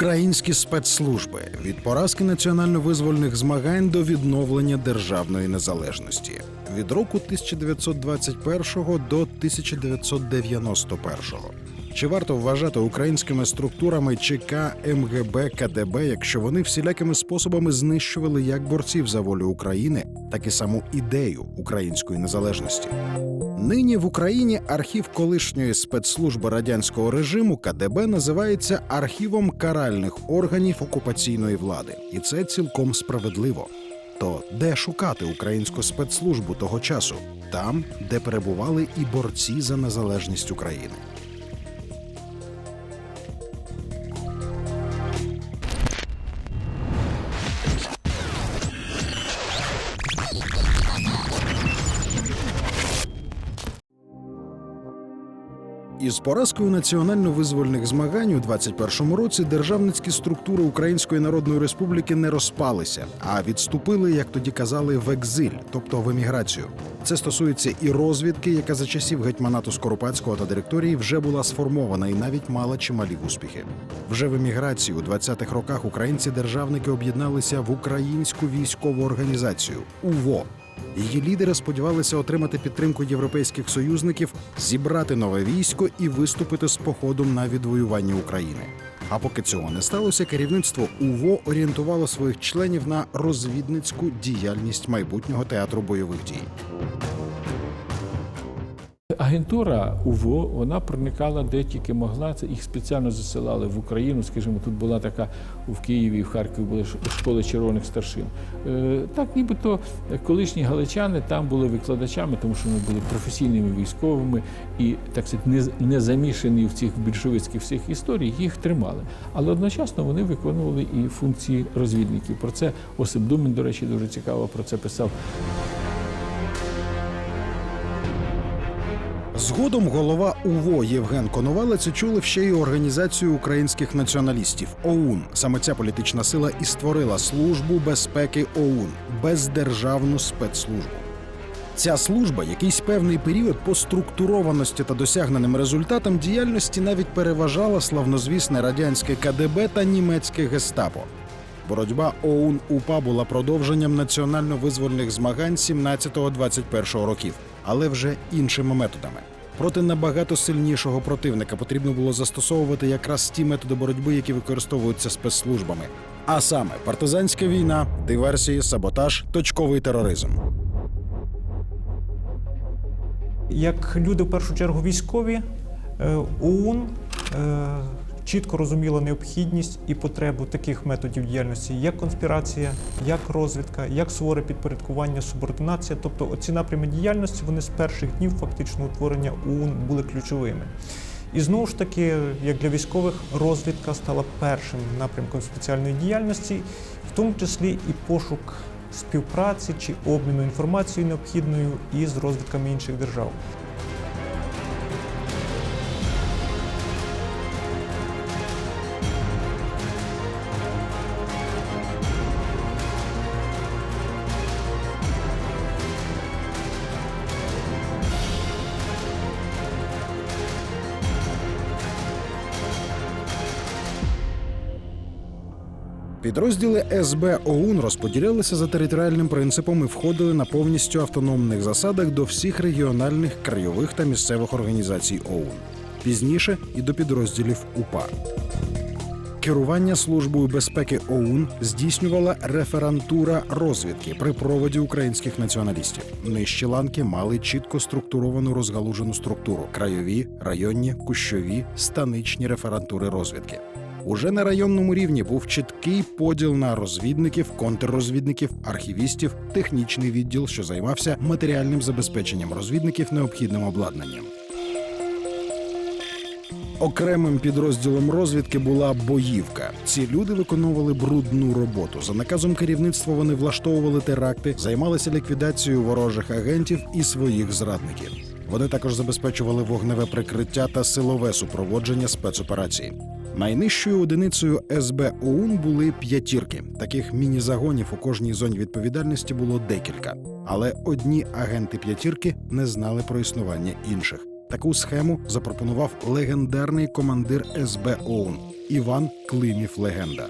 Українські спецслужби від поразки національно-визвольних змагань до відновлення державної незалежності від року 1921 до 1991. Чи варто вважати українськими структурами ЧК, МГБ, КДБ, якщо вони всілякими способами знищували як борців за волю України, так і саму ідею української незалежності? Нині в Україні архів колишньої спецслужби радянського режиму КДБ називається архівом каральних органів окупаційної влади, і це цілком справедливо. То де шукати українську спецслужбу того часу? Там, де перебували і борці за незалежність України. Із поразкою національно-визвольних змагань у 21-му році державницькі структури Української Народної Республіки не розпалися, а відступили, як тоді казали, в екзиль, тобто в еміграцію. Це стосується і розвідки, яка за часів гетьманату Скоропадського та директорії вже була сформована і навіть мала чималі успіхи. Вже в еміграції у 20-х роках українці-державники об'єдналися в українську військову організацію УВО. Її лідери сподівалися отримати підтримку європейських союзників, зібрати нове військо і виступити з походом на відвоювання України. А поки цього не сталося, керівництво УВО орієнтувало своїх членів на розвідницьку діяльність майбутнього театру бойових дій. Агентура УВО вона проникала де тільки могла. Це їх спеціально засилали в Україну. Скажімо, тут була така в Києві, і в Харкові були школи червоних старшин. Е, Так, нібито колишні галичани там були викладачами, тому що вони були професійними військовими і так сказати, не, не замішані в цих більшовицьких всіх історій, їх тримали. Але одночасно вони виконували і функції розвідників. Про це Осип Думін, до речі, дуже цікаво про це писав. Згодом голова УВО Євген Коновалець очолив ще й організацію українських націоналістів ОУН. Саме ця політична сила і створила службу безпеки ОУН бездержавну спецслужбу. Ця служба якийсь певний період по структурованості та досягненим результатам діяльності навіть переважала славнозвісне радянське КДБ та німецьке гестапо. Боротьба ОУН УПА була продовженням національно-визвольних змагань 17-21 років, але вже іншими методами. Проти набагато сильнішого противника потрібно було застосовувати якраз ті методи боротьби, які використовуються спецслужбами. А саме партизанська війна, диверсії, саботаж, точковий тероризм. Як люди, в першу чергу, військові, е, ОУН е, чітко розуміла необхідність і потребу таких методів діяльності, як конспірація, як розвідка, як суворе підпорядкування, субординація. Тобто ці напрями діяльності вони з перших днів фактично утворення ОУН були ключовими. І знову ж таки, як для військових, розвідка стала першим напрямком спеціальної діяльності, в тому числі і пошук співпраці чи обміну інформацією необхідною із розвідками інших держав. Підрозділи СБ ОУН розподілялися за територіальним принципом і входили на повністю автономних засадах до всіх регіональних, краєвих та місцевих організацій ОУН. Пізніше і до підрозділів УПА. Керування службою безпеки ОУН здійснювала реферантура розвідки при проводі українських націоналістів. Нижчі ланки мали чітко структуровану розгалужену структуру: краєві, районні, кущові, станичні реферантури розвідки. Уже на районному рівні був чіткий поділ на розвідників, контррозвідників, архівістів, технічний відділ, що займався матеріальним забезпеченням розвідників необхідним обладнанням. Окремим підрозділом розвідки була боївка. Ці люди виконували брудну роботу. За наказом керівництва вони влаштовували теракти, займалися ліквідацією ворожих агентів і своїх зрадників. Вони також забезпечували вогневе прикриття та силове супроводження спецоперації. Найнижчою одиницею СБ ОУН були п'ятірки. Таких міні-загонів у кожній зоні відповідальності було декілька. Але одні агенти п'ятірки не знали про існування інших. Таку схему запропонував легендарний командир СБ ОУН Іван Климів легенда.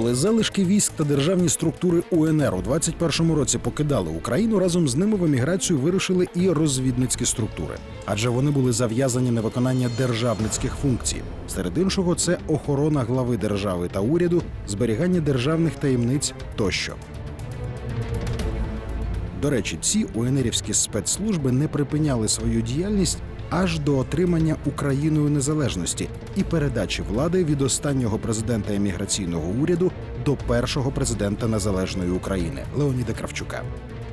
Коли залишки військ та державні структури УНР у 21-му році покидали Україну, разом з ними в еміграцію вирушили і розвідницькі структури, адже вони були зав'язані на виконання державницьких функцій. Серед іншого, це охорона глави держави та уряду, зберігання державних таємниць тощо. До речі, ці УНРівські спецслужби не припиняли свою діяльність аж до отримання Україною незалежності і передачі влади від останнього президента еміграційного уряду до першого президента незалежної України Леоніда Кравчука.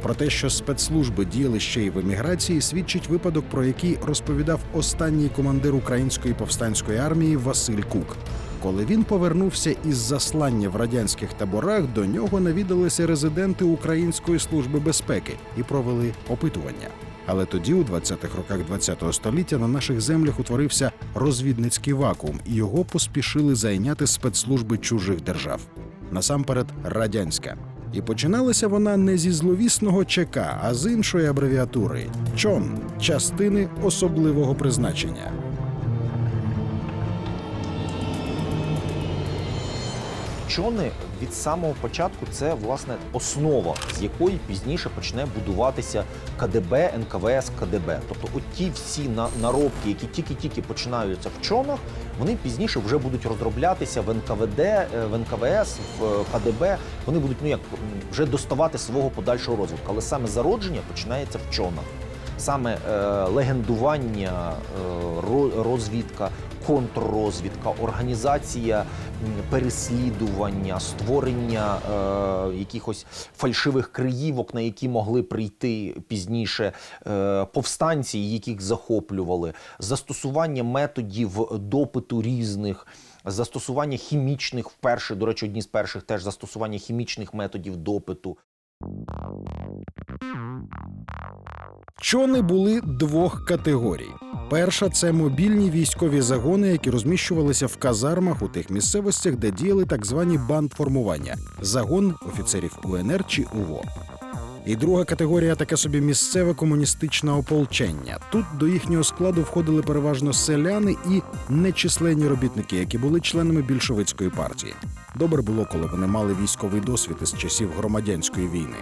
Про те, що спецслужби діяли ще й в еміграції, свідчить випадок, про який розповідав останній командир української повстанської армії Василь Кук. Коли він повернувся із заслання в радянських таборах, до нього навідалися резиденти Української служби безпеки і провели опитування. Але тоді, у 20-х роках ХХ століття, на наших землях утворився розвідницький вакуум, і його поспішили зайняти спецслужби чужих держав. Насамперед, радянська. І починалася вона не зі зловісного ЧК, а з іншої абревіатури ЧОН частини особливого призначення. Чони від самого початку це власне основа, з якої пізніше почне будуватися КДБ, НКВС, КДБ. Тобто, от ті всі наробки, які тільки-тільки починаються в чонах, вони пізніше вже будуть розроблятися в НКВД, е, в НКВС, в е, КДБ. Вони будуть ну як вже доставати свого подальшого розвитку. Але саме зародження починається в чонах. Саме е, легендування, е, розвідка, контррозвідка, організація переслідування, створення е, якихось фальшивих криївок, на які могли прийти пізніше е, повстанці, яких захоплювали, застосування методів допиту різних. Застосування хімічних вперше, до речі, одні з перших теж застосування хімічних методів допиту. Чони були двох категорій. Перша це мобільні військові загони, які розміщувалися в казармах у тих місцевостях, де діяли так звані бандформування загон офіцерів УНР чи УВО. І друга категорія таке собі місцеве комуністичне ополчення. Тут до їхнього складу входили переважно селяни і нечисленні робітники, які були членами більшовицької партії. Добре було, коли вони мали військовий досвід із часів громадянської війни.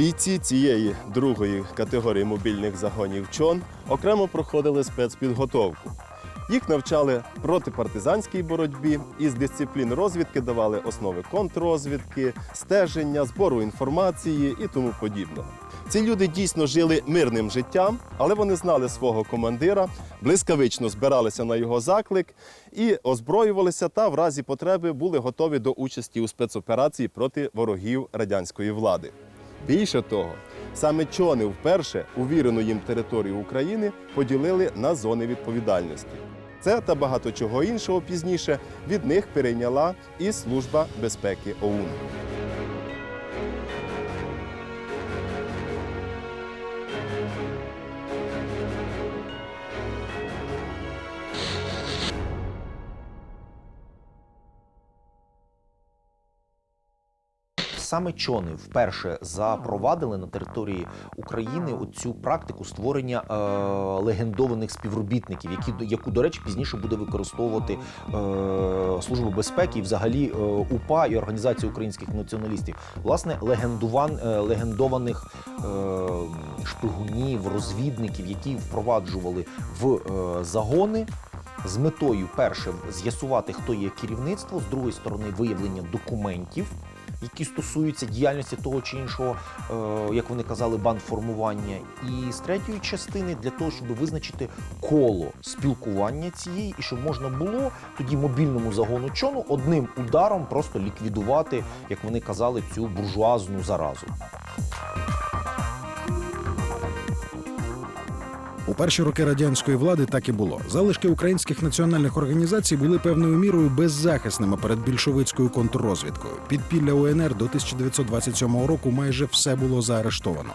Бійці цієї другої категорії мобільних загонів ЧОН окремо проходили спецпідготовку. Їх навчали протипартизанській боротьбі із дисциплін розвідки давали основи контррозвідки, стеження, збору інформації і тому подібного. Ці люди дійсно жили мирним життям, але вони знали свого командира, блискавично збиралися на його заклик і озброювалися та в разі потреби були готові до участі у спецоперації проти ворогів радянської влади. Більше того, саме чони вперше увірену їм територію України поділили на зони відповідальності. Це та багато чого іншого пізніше від них перейняла і Служба безпеки ОУН. Саме чони вперше запровадили на території України цю практику створення е, легендованих співробітників, які яку, до речі, пізніше буде використовувати е, Служба безпеки і взагалі е, УПА і Організація українських націоналістів. Власне, легендуван, е, легендованих е, шпигунів, розвідників, які впроваджували в е, загони з метою перше з'ясувати, хто є керівництво, з другої сторони, виявлення документів. Які стосуються діяльності того чи іншого, е, як вони казали, бандформування, і з третьої частини для того, щоб визначити коло спілкування цієї, і щоб можна було тоді мобільному загону чону одним ударом просто ліквідувати, як вони казали, цю буржуазну заразу. Перші роки радянської влади так і було. Залишки українських національних організацій були певною мірою беззахисними перед більшовицькою контррозвідкою. Підпілля УНР до 1927 року майже все було заарештовано.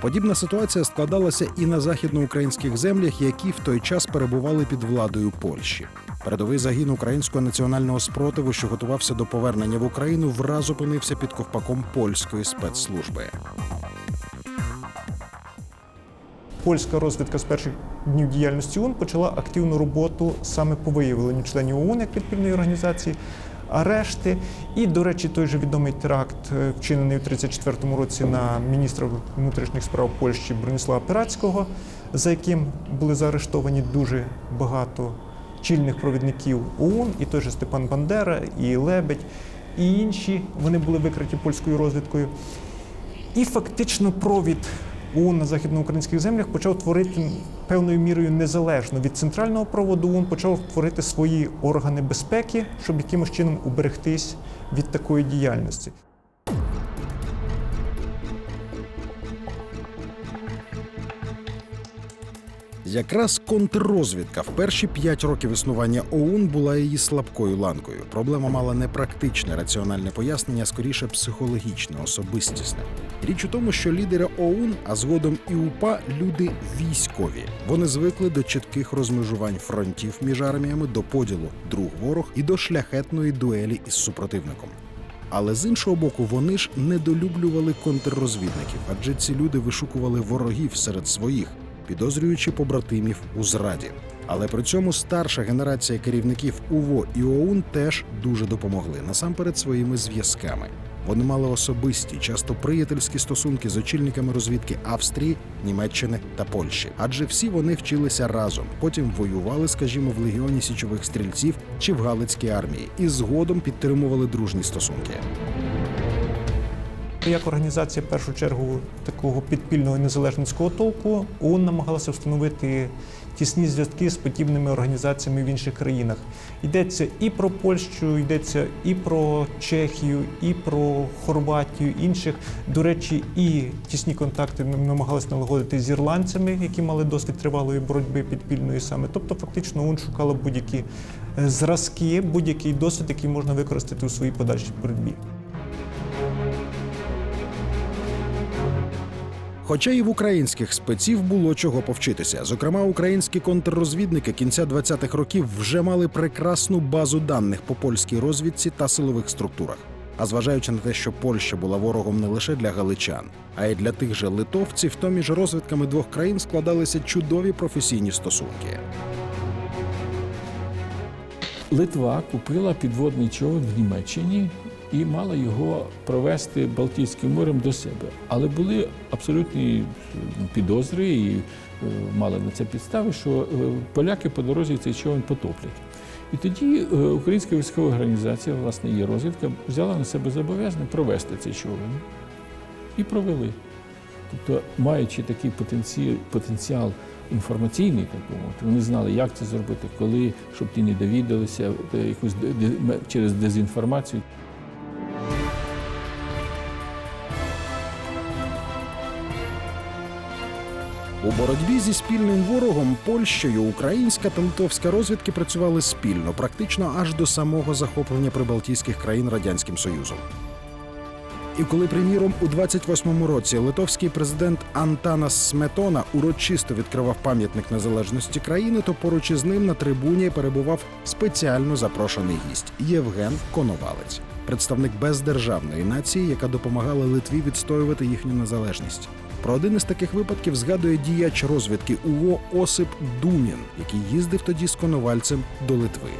Подібна ситуація складалася і на західноукраїнських землях, які в той час перебували під владою Польщі. Передовий загін українського національного спротиву, що готувався до повернення в Україну, враз опинився під ковпаком польської спецслужби. Польська розвідка з перших днів діяльності ОУН почала активну роботу саме по виявленню членів ОУН як підпільної організації, арешти. І, до речі, той же відомий теракт, е, вчинений у 1934 році на міністра внутрішніх справ Польщі Броніслава Пирацького, за яким були заарештовані дуже багато чільних провідників ОУН, і той же Степан Бандера, і Лебедь, і інші. Вони були викриті польською розвідкою. І фактично провід ОУН на західноукраїнських землях почав творити певною мірою незалежно від центрального проводу ОУН, почав творити свої органи безпеки, щоб якимось чином уберегтись від такої діяльності. Якраз контррозвідка в перші п'ять років існування ОУН була її слабкою ланкою. Проблема мала не практичне раціональне пояснення, скоріше психологічне, особистісне. Річ у тому, що лідери ОУН, а згодом і УПА люди військові. Вони звикли до чітких розмежувань фронтів між арміями, до поділу друг ворог і до шляхетної дуелі із супротивником. Але з іншого боку, вони ж недолюблювали контррозвідників, адже ці люди вишукували ворогів серед своїх, підозрюючи побратимів у зраді. Але при цьому старша генерація керівників УВО і ОУН теж дуже допомогли насамперед своїми зв'язками. Вони мали особисті, часто приятельські стосунки з очільниками розвідки Австрії, Німеччини та Польщі, адже всі вони вчилися разом. Потім воювали, скажімо, в легіоні січових стрільців чи в Галицькій армії, і згодом підтримували дружні стосунки. Як організація, в першу чергу, такого підпільного незалежницького толку, ООН намагалася встановити тісні зв'язки з подібними організаціями в інших країнах. Йдеться і про Польщу, йдеться і про Чехію, і про Хорватію, інших. До речі, і тісні контакти намагалися налагодити з ірландцями, які мали досвід тривалої боротьби підпільної саме. Тобто, фактично, ООН шукала будь-які е, зразки, будь-який досвід, який можна використати у своїй подальшій боротьбі. Хоча і в українських спеців було чого повчитися. Зокрема, українські контррозвідники кінця 20-х років вже мали прекрасну базу даних по польській розвідці та силових структурах. А зважаючи на те, що Польща була ворогом не лише для галичан, а й для тих же литовців, то між розвідками двох країн складалися чудові професійні стосунки. Литва купила підводний човен в Німеччині і мала його провести Балтійським морем до себе. Але були абсолютні е, підозри і е, мали на це підстави, що е, поляки по дорозі цей човен потоплять. І тоді е, Українська військова організація, власне, її розвідка, взяла на себе зобов'язання провести цей човен. І провели. Тобто, маючи такий потенціал, потенціал інформаційний, так би мовити, вони знали, як це зробити, коли, щоб ті не довідалися якусь через дезінформацію. У боротьбі зі спільним ворогом Польщею українська та литовська розвідки працювали спільно, практично аж до самого захоплення прибалтійських країн радянським союзом. І коли, приміром, у 28-му році литовський президент Антанас Сметона урочисто відкривав пам'ятник незалежності країни, то поруч із ним на трибуні перебував спеціально запрошений гість Євген Коновалець, представник бездержавної нації, яка допомагала Литві відстоювати їхню незалежність. Про один із таких випадків згадує діяч розвідки УВО Осип Думін, який їздив тоді з Коновальцем до Литви.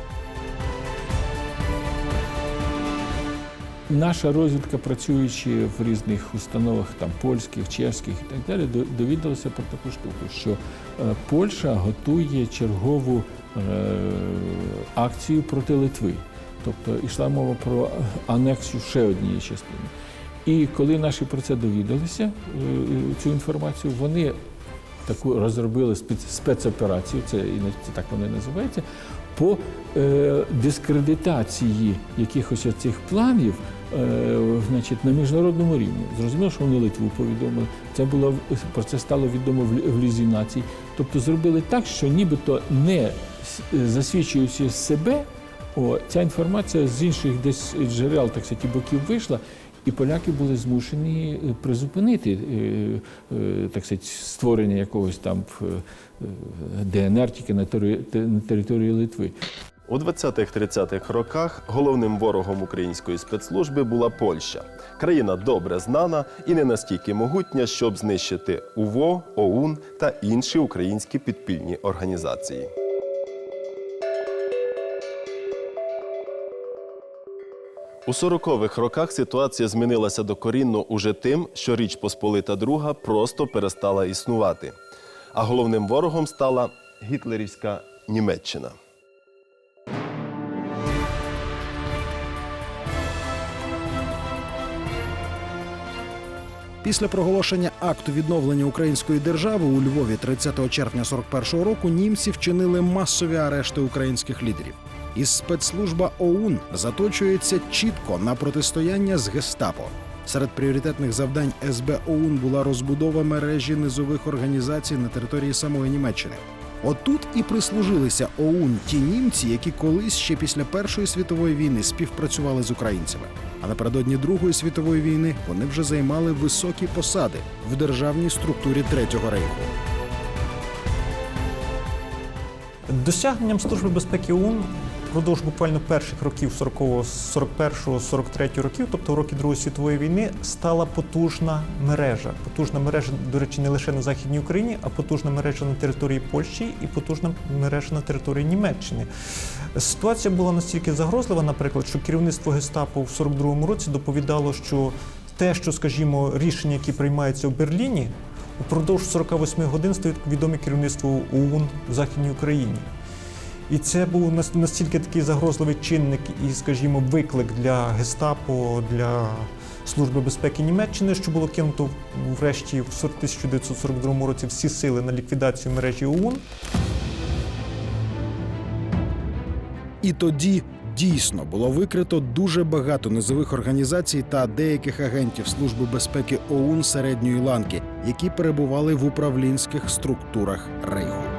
Наша розвідка, працюючи в різних установах, там польських, чеських і так далі, довідалася про таку штуку, що е, Польща готує чергову е, акцію проти Литви. Тобто йшла мова про анексію ще однієї частини. І коли наші про це довідалися, е, цю інформацію, вони таку розробили спецоперацію, це це так вони називаються, по е, дискредитації якихось цих планів е, значить, на міжнародному рівні. Зрозуміло, що вони Литву повідомили. Це було про це стало відомо в Лізі націй. Тобто зробили так, що нібито не засвідчуючи себе, о, ця інформація з інших десь джерел, так сказати, боків вийшла. І поляки були змушені е, призупинити е, е, так сказати, створення якогось там ДНР тільки на території Литви. У 20-30-х роках головним ворогом української спецслужби була Польща. Країна добре знана і не настільки могутня, щоб знищити УВО, ОУН та інші українські підпільні організації. У 40-х роках ситуація змінилася докорінно уже тим, що Річ Посполита Друга просто перестала існувати. А головним ворогом стала гітлерівська Німеччина. Після проголошення акту відновлення української держави у Львові 30 червня 41-го року німці вчинили масові арешти українських лідерів. І спецслужба ОУН заточується чітко на протистояння з гестапо. Серед пріоритетних завдань СБ ОУН була розбудова мережі низових організацій на території самої Німеччини. Отут і прислужилися ОУН ті німці, які колись ще після Першої світової війни співпрацювали з українцями. А напередодні Другої світової війни вони вже займали високі посади в державній структурі Третього рейху. Досягненням Служби безпеки ОУН впродовж буквально перших років 40-го, 41-го, 43 років, тобто роки Другої світової війни, стала потужна мережа. Потужна мережа, до речі, не лише на Західній Україні, а потужна мережа на території Польщі і потужна мережа на території Німеччини. Ситуація була настільки загрозлива, наприклад, що керівництво гестапо в 42-му році доповідало, що те, що, скажімо, рішення, які приймаються в Берліні, упродовж 48 годин стають відомі керівництву ОУН в Західній Україні. І це був настільки такий загрозливий чинник і, скажімо, виклик для гестапо, для Служби безпеки Німеччини, що було кинуто врешті в 1942 році всі сили на ліквідацію мережі ОУН. І тоді дійсно було викрито дуже багато низових організацій та деяких агентів Служби безпеки ОУН середньої ланки, які перебували в управлінських структурах Рейху.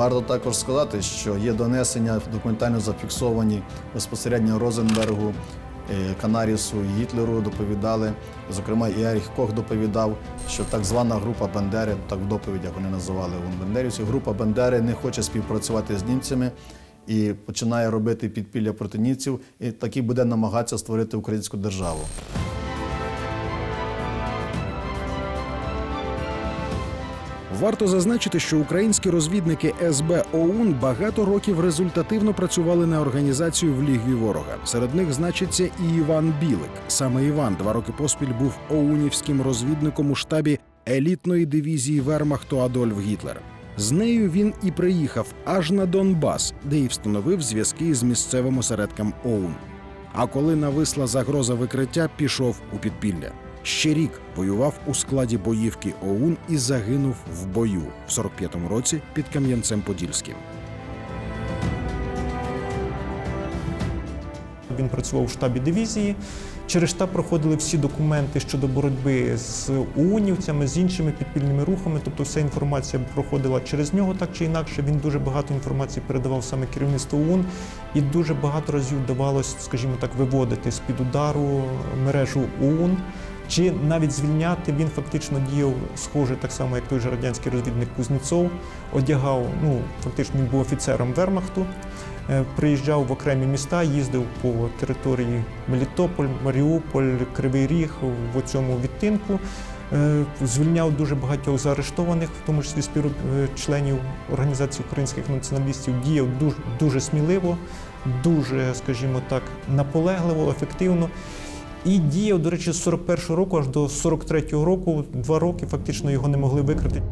Варто також сказати, що є донесення документально зафіксовані безпосередньо Розенбергу, е, Канарісу і Гітлеру доповідали. Зокрема, і Еріх Кох доповідав, що так звана група Бандери, так в доповідях вони називали ОУН Бандерівців, група Бандери не хоче співпрацювати з німцями і починає робити підпілля проти німців, і таки буде намагатися створити українську державу. Варто зазначити, що українські розвідники СБ ОУН багато років результативно працювали на організацію в лігві ворога. Серед них значиться і Іван Білик. Саме Іван два роки поспіль був оунівським розвідником у штабі елітної дивізії Вермахту Адольф Гітлер. З нею він і приїхав аж на Донбас, де і встановив зв'язки з місцевим осередком ОУН. А коли нависла загроза викриття, пішов у підпілля. Ще рік воював у складі боївки ОУН і загинув в бою в 45-му році під Кам'янцем-Подільським. Він працював у штабі дивізії. Через штаб проходили всі документи щодо боротьби з УНівцями, з іншими підпільними рухами. Тобто вся інформація проходила через нього так чи інакше. Він дуже багато інформації передавав саме керівництву ОУН, і дуже багато разів вдавалося, скажімо так, виводити з-під удару мережу ОУН. Чи навіть звільняти він фактично діяв схоже так само, як той же радянський розвідник Кузнєцов, одягав, ну фактично він був офіцером Вермахту. Е, приїжджав в окремі міста, їздив по території Мелітополь, Маріуполь, Кривий Ріг в цьому відтинку. Е, Звільняв дуже багатьох заарештованих, в тому числі співчленів Організації українських націоналістів, діяв дуже, дуже сміливо, дуже, скажімо так, наполегливо, ефективно і діяв, до речі, з 41-го року аж до 43-го року. Два роки фактично його не могли викрити.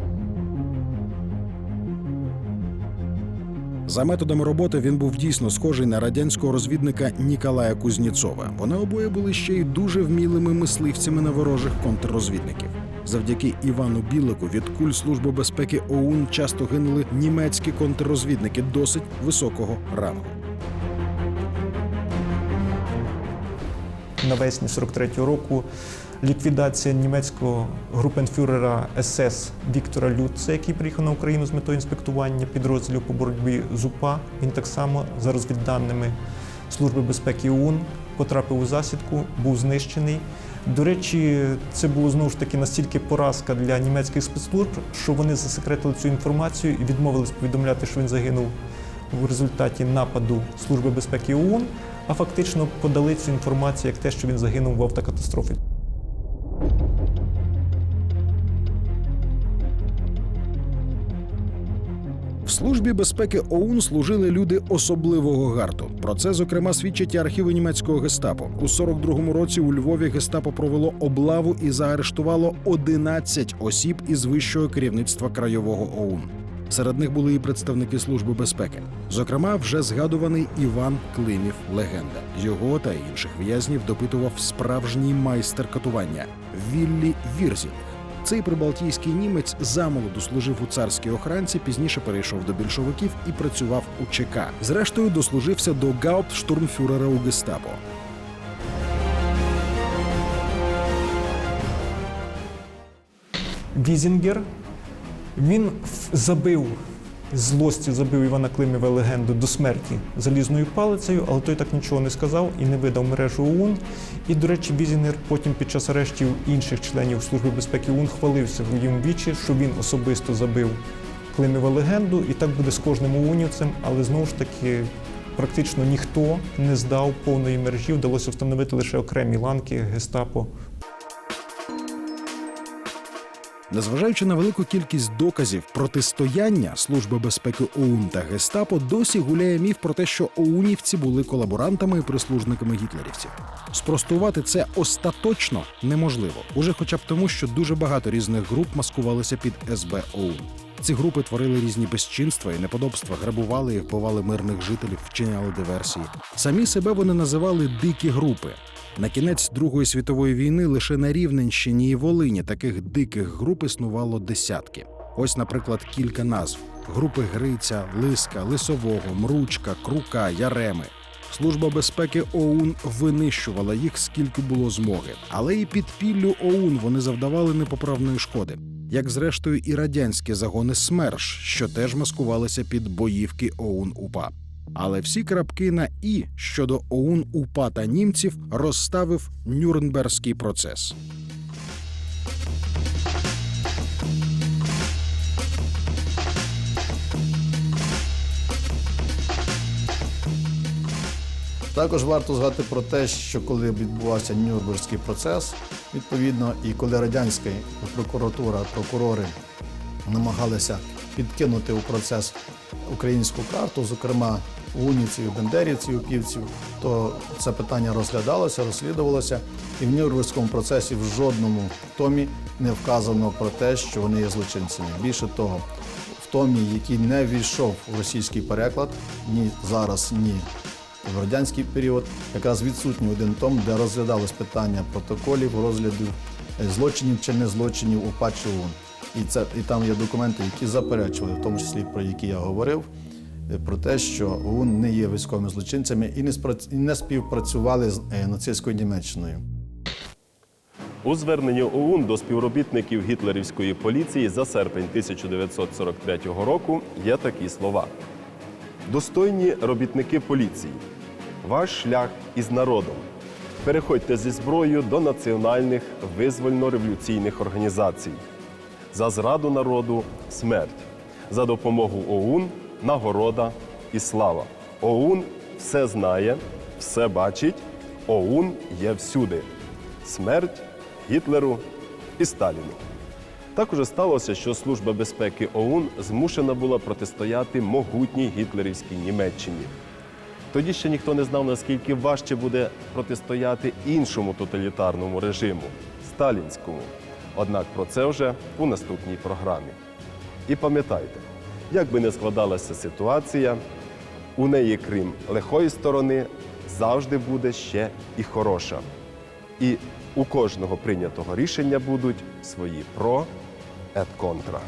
За методом роботи він був дійсно схожий на радянського розвідника Ніколая Кузніцова. Вони обоє були ще й дуже вмілими мисливцями на ворожих контррозвідників. Завдяки Івану Білику від куль служби безпеки ОУН часто гинули німецькі контррозвідники досить високого рангу. Навесні 43-го року ліквідація німецького групенфюрера СС Віктора Люце, який приїхав на Україну з метою інспектування підрозділів по боротьбі з УПА. Він так само за розвідданими Служби безпеки ОУН потрапив у засідку, був знищений. До речі, це було знову ж таки настільки поразка для німецьких спецслужб, що вони засекретили цю інформацію і відмовились повідомляти, що він загинув в результаті нападу Служби безпеки ОУН, а фактично подали цю інформацію як те, що він загинув в автокатастрофі. В службі безпеки ОУН служили люди особливого гарту. Про це зокрема свідчать і архіви німецького гестапо. У 42-му році у Львові гестапо провело облаву і заарештувало 11 осіб із вищого керівництва краєвого ОУН. Серед них були і представники служби безпеки. Зокрема, вже згадуваний Іван Климів легенда. Його та інших в'язнів допитував справжній майстер катування Віллі Вірзінг. Цей прибалтійський німець замолоду служив у царській охранці, пізніше перейшов до більшовиків і працював у ЧК. Зрештою, дослужився до гауптштурмфюрера у гестапо. Візінгер. Він забив злості забив Івана Климєва легенду до смерті залізною палицею, але той так нічого не сказав і не видав мережу ОУН. І, до речі, Візінгер потім під час арештів інших членів Служби безпеки ОУН хвалився в їм вічі, що він особисто забив Климєва легенду, і так буде з кожним ОУНівцем, але знову ж таки. Практично ніхто не здав повної мережі, вдалося встановити лише окремі ланки гестапо Незважаючи на велику кількість доказів протистояння Служби безпеки ОУН та Гестапо, досі гуляє міф про те, що ОУНівці були колаборантами і прислужниками гітлерівців. Спростувати це остаточно неможливо, уже хоча б тому, що дуже багато різних груп маскувалися під СБ ОУН. Ці групи творили різні безчинства і неподобства, грабували і вбивали мирних жителів, вчиняли диверсії. Самі себе вони називали дикі групи. На кінець Другої світової війни лише на Рівненщині і Волині таких диких груп існувало десятки. Ось, наприклад, кілька назв: групи Гриця, Лиска, Лисового, Мручка, Крука, Яреми. Служба безпеки ОУН винищувала їх скільки було змоги, але і під піллю ОУН вони завдавали непоправної шкоди, як зрештою і радянські загони СМЕРШ, що теж маскувалися під боївки ОУН УПА. Але всі крапки на і щодо ОУН УПА та німців розставив Нюрнберзький процес. Також варто згадати про те, що коли відбувався Нюрнберзький процес, відповідно, і коли радянська прокуратура, прокурори намагалися підкинути у процес українську карту, зокрема унівців, бендерівців, упівців, то це питання розглядалося, розслідувалося, і в Нюрнберзькому процесі в жодному томі не вказано про те, що вони є злочинцями. Більше того, в томі, який не війшов у російський переклад, ні зараз, ні в радянський період якраз відсутній один том, де розглядалось питання протоколів, розглядів е, злочинів чи не злочинів УПА чи ОУН. І, це, і там є документи, які заперечували, в тому числі про які я говорив, про те, що ОУН не є військовими злочинцями і не, і не співпрацювали з е, нацистською Німеччиною. У зверненні ОУН до співробітників гітлерівської поліції за серпень 1943 року є такі слова: достойні робітники поліції, ваш шлях із народом. Переходьте зі зброєю до національних визвольно-революційних організацій. За зраду народу смерть, за допомогу ОУН нагорода і слава. ОУН все знає, все бачить, ОУН є всюди. Смерть Гітлеру і Сталіну. Так уже сталося, що Служба безпеки ОУН змушена була протистояти могутній гітлерівській Німеччині. Тоді ще ніхто не знав, наскільки важче буде протистояти іншому тоталітарному режиму сталінському. Однак про це вже у наступній програмі. І пам'ятайте, як би не складалася ситуація, у неї, крім лихої сторони, завжди буде ще і хороша. І у кожного прийнятого рішення будуть свої про et контра.